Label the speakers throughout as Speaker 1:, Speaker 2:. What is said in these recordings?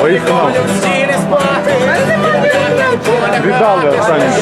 Speaker 1: Поїхав. Віддали останній.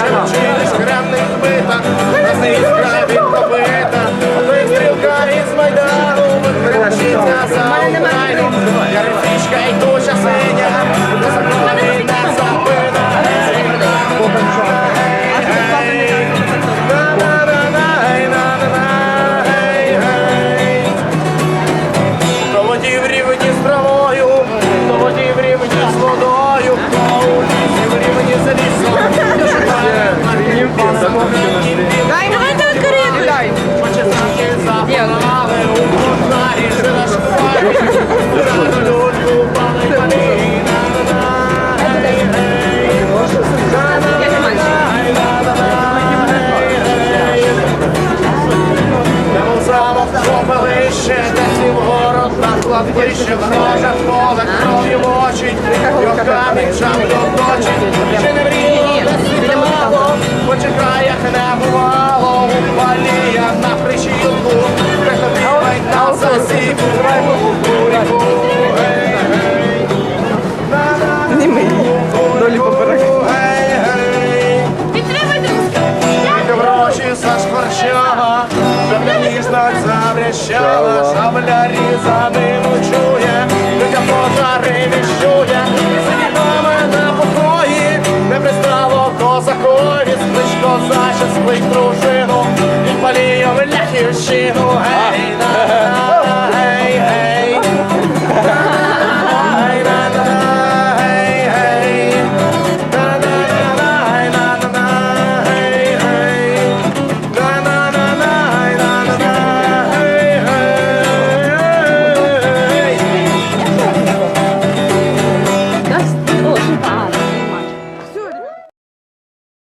Speaker 1: Вирішив ножа поле кров'ю очі, його камінь шамдо Держава шабля різанину чує.